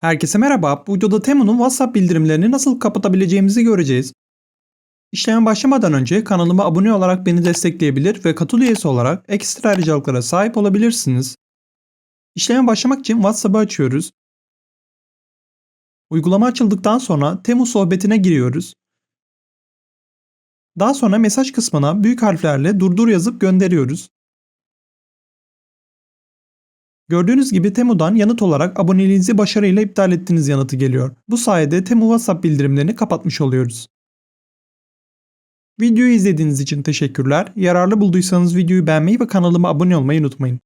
Herkese merhaba. Bu videoda Temu'nun WhatsApp bildirimlerini nasıl kapatabileceğimizi göreceğiz. İşleme başlamadan önce kanalıma abone olarak beni destekleyebilir ve katıl üyesi olarak ekstra ayrıcalıklara sahip olabilirsiniz. İşleme başlamak için WhatsApp'ı açıyoruz. Uygulama açıldıktan sonra Temu sohbetine giriyoruz. Daha sonra mesaj kısmına büyük harflerle durdur yazıp gönderiyoruz. Gördüğünüz gibi Temu'dan yanıt olarak aboneliğinizi başarıyla iptal ettiğiniz yanıtı geliyor. Bu sayede Temu WhatsApp bildirimlerini kapatmış oluyoruz. Videoyu izlediğiniz için teşekkürler. Yararlı bulduysanız videoyu beğenmeyi ve kanalıma abone olmayı unutmayın.